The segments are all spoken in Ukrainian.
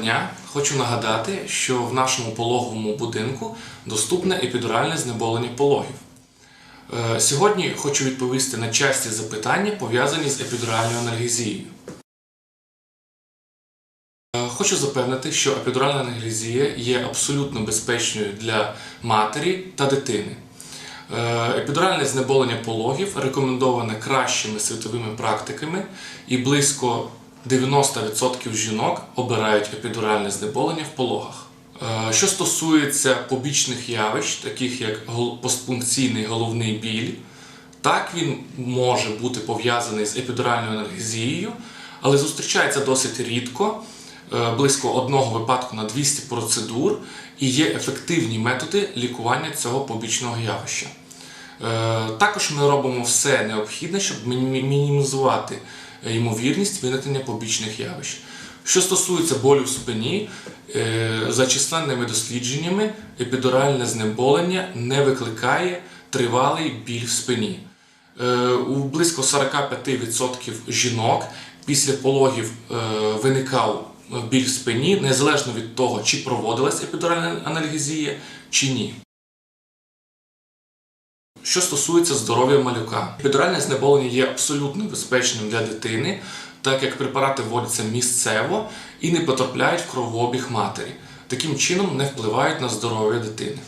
дня! Хочу нагадати, що в нашому пологовому будинку доступне епідуральне знеболення пологів. Е, Сьогодні хочу відповісти на часті запитання, пов'язані з епідуральною анальгезією. Е, Хочу запевнити, що епідуральна анальгезія є абсолютно безпечною для матері та дитини. Е, Епідуральне знеболення пологів рекомендоване кращими світовими практиками, і близько 90% жінок обирають епідуральне знеболення в пологах. Е, Що стосується побічних явищ, таких як постпункційний головний біль, так він може бути пов'язаний з епідуральною анальгезією, але зустрічається досить рідко, е, близько одного випадку на 200 процедур, і є ефективні методи лікування цього побічного явища. Е, Також ми робимо все необхідне, щоб мінімізувати ймовірність виникнення побічних явищ. Що стосується болю в спині, е, за численними дослідженнями, епідуральне знеболення не викликає тривалий біль в спині. Е, У близько 45% жінок після пологів виникав біль в спині, незалежно від того, чи проводилась епідуральна анальгезія, чи ні. Що стосується здоров'я малюка, епідуральне знеболення є абсолютно безпечним для дитини, так як препарати вводяться місцево і не потрапляють в кровообіг матері. Таким чином не впливають на здоров'я дитини.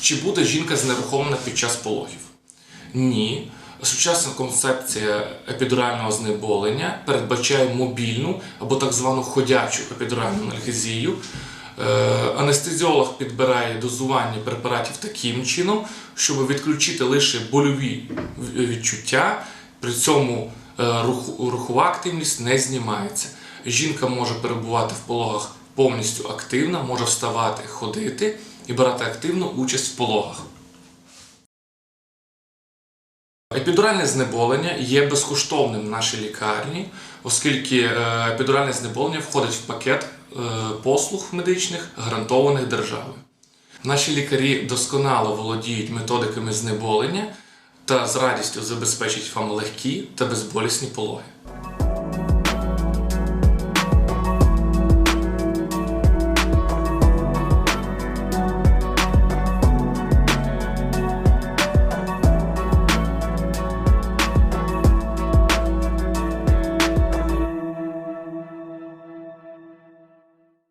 Чи буде жінка знерухомлена під час пологів? Ні. Сучасна концепція епідурального знеболення передбачає мобільну або так звану ходячу епідуральну анальгезію. Е, Анестезіолог підбирає дозування препаратів таким чином, щоб відключити лише больові відчуття, при цьому е, рухова активність не знімається. Жінка може перебувати в пологах повністю активна, може вставати, ходити і брати активну участь в пологах. Епідуральне знеболення є безкоштовним в нашій лікарні, оскільки е, епідуральне знеболення входить в пакет е, послуг медичних, гарантованих державою. Наші лікарі досконало володіють методиками знеболення та з радістю забезпечать вам легкі та безболісні пологи.